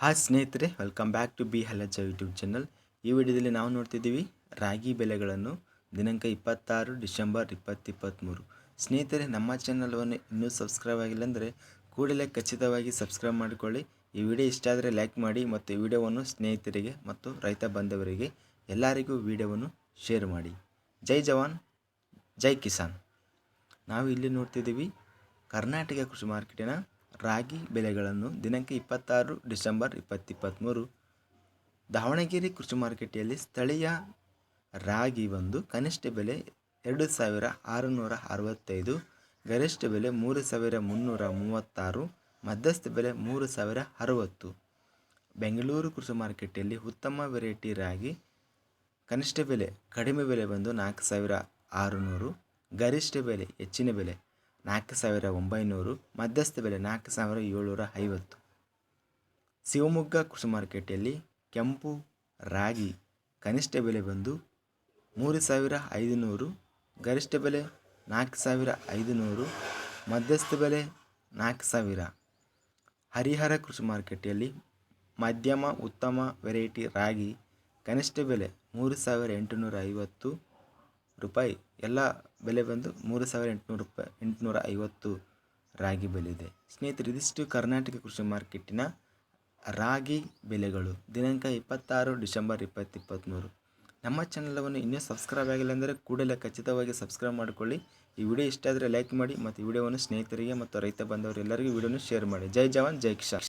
Hi ಸ್ನೇಹಿತರೆ welcome back to ಬಿ ಹಲಜ ಯೂಟ್ಯೂಬ್ ಚಾನಲ್ ಈ ವಿಡಿಯೋದಲ್ಲಿ ನಾವು ನೋಡ್ತಿದ್ದೀವಿ ರಾಗಿ ಬೆಲೆಗಳನ್ನು ದಿನಾಂಕ ಇಪ್ಪತ್ತಾರು ಡಿಸೆಂಬರ್ ಇಪ್ಪತ್ತಿಪ್ಪತ್ತ್ಮೂರು ಸ್ನೇಹಿತರೆ, ನಮ್ಮ ಚಾನಲನ್ನು ಇನ್ನೂ ಸಬ್ಸ್ಕ್ರೈಬ್ ಆಗಿಲ್ಲ ಅಂದರೆ ಕೂಡಲೇ ಖಚಿತವಾಗಿ ಸಬ್ಸ್ಕ್ರೈಬ್ ಮಾಡಿಕೊಳ್ಳಿ. ಈ ವಿಡಿಯೋ ಇಷ್ಟ ಆದರೆ ಲೈಕ್ ಮಾಡಿ ಮತ್ತು ಈ ವಿಡಿಯೋವನ್ನು ಸ್ನೇಹಿತರಿಗೆ ಮತ್ತು ರೈತ ಬಾಂಧವರಿಗೆ ಎಲ್ಲರಿಗೂ ವಿಡಿಯೋವನ್ನು ಶೇರ್ ಮಾಡಿ. ಜೈ ಜವಾನ್, ಜೈ ಕಿಸಾನ್. ನಾವು ಇಲ್ಲಿ ನೋಡ್ತಿದ್ದೀವಿ ಕರ್ನಾಟಕ ಕೃಷಿ ಮಾರ್ಕೆಟಿನ ರಾಗಿ ಬೆಲೆಗಳನ್ನು ದಿನಾಂಕ ಇಪ್ಪತ್ತಾರು ಡಿಸೆಂಬರ್ ಇಪ್ಪತ್ತಿಪ್ಪತ್ತ್ಮೂರು ದಾವಣಗೆರೆ ಕೃಷಿ ಮಾರುಕಟ್ಟೆಯಲ್ಲಿ ಸ್ಥಳೀಯ ರಾಗಿ ಒಂದು, ಕನಿಷ್ಠ ಬೆಲೆ ಎರಡು ಸಾವಿರ ಆರುನೂರ ಅರವತ್ತೈದು, ಗರಿಷ್ಠ ಬೆಲೆ ಮೂರು ಸಾವಿರ ಮುನ್ನೂರ ಮೂವತ್ತಾರು, ಮಧ್ಯಸ್ಥ ಬೆಲೆ ಮೂರು ಸಾವಿರ ಅರವತ್ತು. ಬೆಂಗಳೂರು ಕೃಷಿ ಮಾರುಕಟ್ಟೆಯಲ್ಲಿ ಉತ್ತಮ ವೆರೈಟಿ ರಾಗಿ, ಕನಿಷ್ಠ ಬೆಲೆ ಕಡಿಮೆ ಬೆಲೆ ಬಂದು ನಾಲ್ಕು ಸಾವಿರ ಆರುನೂರು, ಗರಿಷ್ಠ ಬೆಲೆ ಹೆಚ್ಚಿನ ಬೆಲೆ ನಾಲ್ಕು ಸಾವಿರ ಒಂಬೈನೂರು, ಮಧ್ಯಸ್ಥ ಬೆಲೆ ನಾಲ್ಕು ಸಾವಿರ ಏಳ್ನೂರ ಐವತ್ತು ಶಿವಮೊಗ್ಗ ಕೃಷಿ ಮಾರುಕಟ್ಟೆಯಲ್ಲಿ ಕೆಂಪು, ರಾಗಿ, ಕನಿಷ್ಠ ಬೆಲೆ ಬಂದು ಮೂರು ಸಾವಿರ ಐದುನೂರು, ಗರಿಷ್ಠ ಬೆಲೆ ನಾಲ್ಕು ಸಾವಿರ ಐದುನೂರು, ಮಧ್ಯಸ್ಥ ಬೆಲೆ ನಾಲ್ಕು ಸಾವಿರ. ಹರಿಹರ ಕೃಷಿ ಮಾರುಕಟ್ಟೆಯಲ್ಲಿ ಮಧ್ಯಮ, ಉತ್ತಮ ವೆರೈಟಿ ರಾಗಿ ಕನಿಷ್ಠ ಬೆಲೆ ಮೂರು ಸಾವಿರ ಎಂಟುನೂರ ಐವತ್ತು ರೂಪಾಯಿ. ಎಲ್ಲ ಬೆಲೆ ಬಂದು ಮೂರು ಸಾವಿರ ಎಂಟುನೂರು ರೂಪಾಯಿ, ಎಂಟುನೂರ ಐವತ್ತು ರಾಗಿ ಬೆಲೆ ಇದೆ. ಸ್ನೇಹಿತರೆ, ಇದಿಷ್ಟು ಕರ್ನಾಟಕ ಕೃಷಿ ಮಾರ್ಕೆಟಿನ ರಾಗಿ ಬೆಲೆಗಳು. ದಿನಾಂಕ ಇಪ್ಪತ್ತಾರು, ಡಿಸೆಂಬರ್ ಇಪ್ಪತ್ತಿಪ್ಪತ್ತ್ಮೂರು ನಮ್ಮ ಚಾನಲವನ್ನು ಇನ್ನೂ ಸಬ್ಸ್ಕ್ರೈಬ್ ಆಗಿಲ್ಲ ಅಂದರೆ ಕೂಡಲೇ ಖಚಿತವಾಗಿ ಸಬ್ಸ್ಕ್ರೈಬ್ ಮಾಡಿಕೊಳ್ಳಿ. ಈ ವಿಡಿಯೋ ಇಷ್ಟ ಆದರೆ ಲೈಕ್ ಮಾಡಿ ಮತ್ತು ವಿಡಿಯೋವನ್ನು ಸ್ನೇಹಿತರಿಗೆ ಮತ್ತು ರೈತ ಬಂದವರು ಎಲ್ಲರಿಗೂ ವಿಡಿಯೋನ ಶೇರ್ ಮಾಡಿ. ಜೈ ಜವಾನ್, ಜೈ ಕಿಸಾನ್.